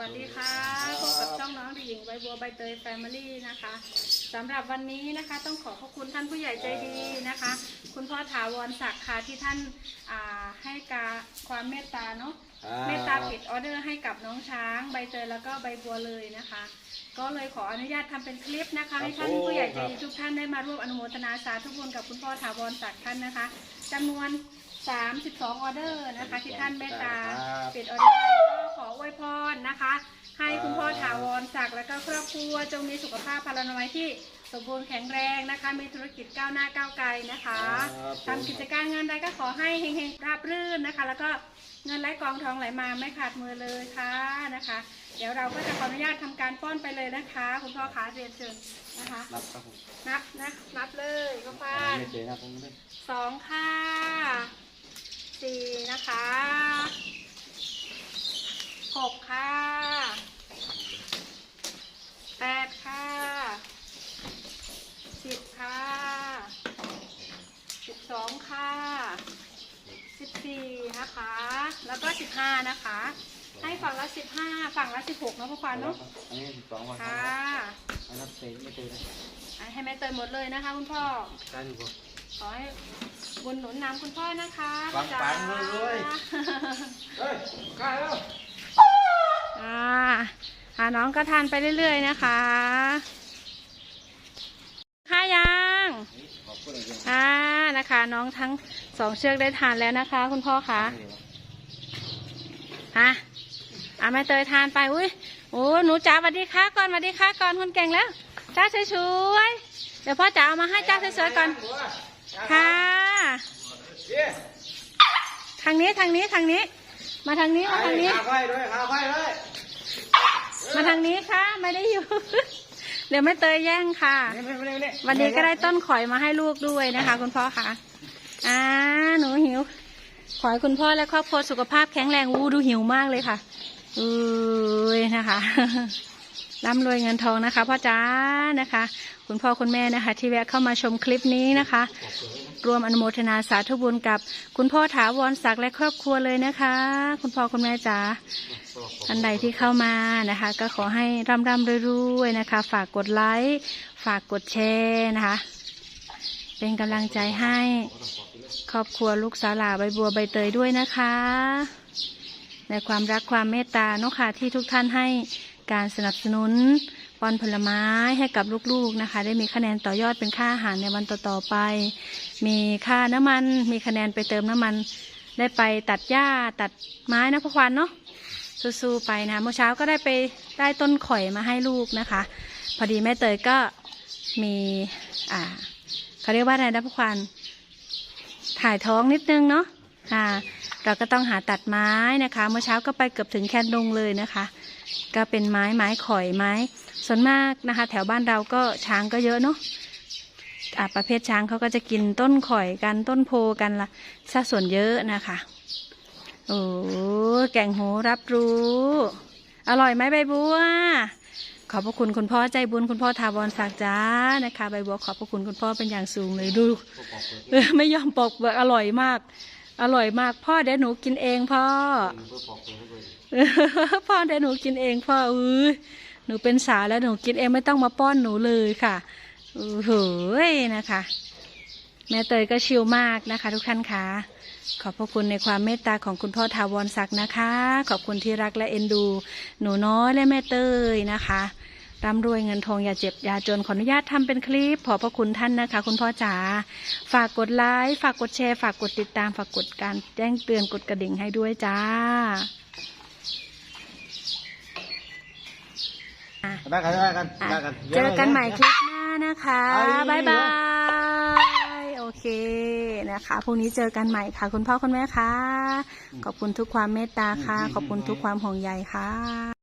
วัสดีค่ะพบกับช่องน้องเด็กหญิงใบบัวใบเตยแฟมิลี่นะคะสำหรับวันนี้นะคะต้องขอขอบคุณท่านผู้ใหญ่ใจดีนะคะ คุณพ่อถาวรศักดิ์ค่ะที่ท่านอ่าให้การความเมตตาเนาะเมตตาปิดออเดอร์ให้กับน้องช้าง ใบเตยแล้วก็ใบบัวเลยนะคะ ก็เลยขออนุญาตทำเป็นคลิปนะคะ ให้ท่านผู้ใหญ่ใจดีทุกท่านได้มาร่วมอนุโมทนาสาธุบุญกับคุณพ่อถาวรศักดิ์ท่านนะคะจำนวน 32 ออเดอร์นะคะ ที่ท่านเมตตาปิดออเดอร์ก็ข ออวยพรนะคะ ให้คุณพ่อถาวรศักดิ์และก็ครอบครัวจงมีสุขภาพพลานามัยที่สมบูรณ์แข็งแรงนะคะ มีธุรกิจก้าวหน้าก้าวไกลนะคะทำกิจการงานใดก็ขอให้เฮงๆราบรื่นนะคะ แล้วก็เงินไหลกองทองไหลมาไม่ขาดมือเลยค่ะนะคะ เดี๋ยวเราก็จะขออนุญาตทำการป้อนไปเลยนะคะ คุณพ่อขาเรียนเชิญนะคะรับครับผมนับนะนับเลยก็ฟาดไม่เจ๊นะผมไม่สองค่ะสี่นะคะหกค่ะแปดค่ะสิบค่ะสิบสองค่ะสิบสี่นะคะ แล้วก็สิบห้านะคะ ให้ฝั่งละสิบห้าฝั่งละสิบหกเนาะพ่อควานเนาะอันนี้สิบสองวันค่ะอันนั้นเจ๊ไม่เจ๊นะให้แม่เตยหมดเลยนะคะ คุณพ่อ ได้อยู่บ่ ขอให้บุญหนุนนำคุณพ่อนะคะปังๆจ้ารวยเฮ้ยข้าแล้วอ่าหาน้องก็ทานไปเรื่อยๆนะคะค่ายังขอบคุณเลยอ่านะคะ น้องทั้งสองเชือกได้ทานแล้วนะคะ คุณพ่อคะ ฮะอ่าแม่เตยทานไปอุ้ยโอ้หนูจ๋าสวัสดีค่ะก่อนสวัสดีค่ะก่อนคนเก่งแล้วจ้าสวยๆเดี๋ยวพ่อจ๋าเอามาให้จ้าสวยๆก่อนค่ะเจ๊ทางนี้ทางนี้ทางนี้ มาทางนี้มาทางนี้หาไฟด้วยหาไฟด้วยมาทางนี้ค่ะไม่ได้อยู่ เดี๋ยวแม่เตยแย่งค่ะนี่ไม่ไม่ไม่วันนี้ก็ได้ต้นข่อยมาให้ลูกด้วยนะคะ คุณพ่อค่ะอ่าหนูหิว ขอให้คุณพ่อและครอบครัวสุขภาพแข็งแรงอู้ดูหิวมากเลยค่ะอุ้ยนะคะร่ำรวยเงินทองนะคะพ่อจ้านะคะ คุณพ่อคุณแม่นะคะ ที่แวะเข้ามาชมคลิปนี้นะคะ รวมอนุโมทนาสาธุบุญกับ คุณพ่อถาวรศักดิ์และครอบครัวเลยนะคะ คุณพ่อคุณแม่จ๋าท่านใดที่เข้ามานะคะ ก็ขอให้ร่ำร่ำรวยๆนะคะ ฝากกดไลค์ฝากกดแชร์นะคะ เป็นกำลังใจให้ ครอบครัวลูกสาลาใบบัวใบเตยด้วยนะคะในความรักความเมตตาเนาะค่ะที่ทุกท่านให้การสนับสนุนปอนผลไม้ให้กับลูกๆนะคะ ได้มีคะแนนต่อยอดเป็นค่าอาหารในวันต่อๆไป มีค่าน้ำมัน มีคะแนนไปเติมน้ำมัน ได้ไปตัดหญ้าตัดไม้นะพ่อควันเนาะสู้ๆไปนะเมื่อเช้าก็ได้ไปได้ต้นข่อยมาให้ลูกนะคะ พอดีแม่เตยก็มีอ่าเขาเรียกว่าอะไรนะพวกควัน ถ่ายท้องนิดนึงเนาะอ่าเราก็ต้องหาตัดไม้นะคะ เมื่อเช้าก็ไปเกือบถึงแคนดงเลยนะคะ ก็เป็นไม้ไม้ข่อยไม้ ส่วนมากนะคะ แถวบ้านเราก็ช้างก็เยอะเนาะอาประเภทช้างเขาก็จะกินต้นข่อยกันต้นโพกันละซะส่วนเยอะนะคะโอ้แกงโหรับรู้ อร่อยไหมใบบัว ขอบพระคุณคุณพ่อใจบุญคุณพ่อทาวรศักดิ์จ้านะคะ ใบบัวขอบพระคุณคุณพ่อเป็นอย่างสูงเลยดูเออไม่ยอมปอกเปลือกอร่อยมาก อร่อยมากพ่อเดี๋ยวหนูกินเองพ่อเออพ่อเดี๋ยวหนูกินเองพ่อเออหนูเป็นสาวแล้วหนูกินเองไม่ต้องมาป้อนหนูเลยค่ะเออเฮ้ยนะคะ แม่เตยก็ชิลมากนะคะ ทุกท่านค่ะ ขอบพระคุณในความเมตตาของคุณพ่อทาวรศักดิ์นะคะ ขอบคุณที่รักและเอ็นดู หนูน้อยและแม่เตยนะคะร่ำรวยเงินทองอย่าเจ็บอย่าจนขออนุญาตทำเป็นคลิป ขอบพระคุณท่านนะคะ คุณพ่อจ๋าฝากกดไลค์ฝากกดแชร์ ฝากกดติดตาม ฝากกดการแจ้งเตือนกดกระดิ่งให้ด้วยจ้าได้กันได้กันอะได้กัน เจอกันใหม่คลิปหน้านะคะไปบ๊ายบายโอ เคนะคะพรุ่งนี้เจอกันใหม่ค่ะ คุณพ่อคุณแม่ค่ะ ขอบคุณทุกความเมตตาค่ะ ขอบคุณทุกความห่วงใยค่ะ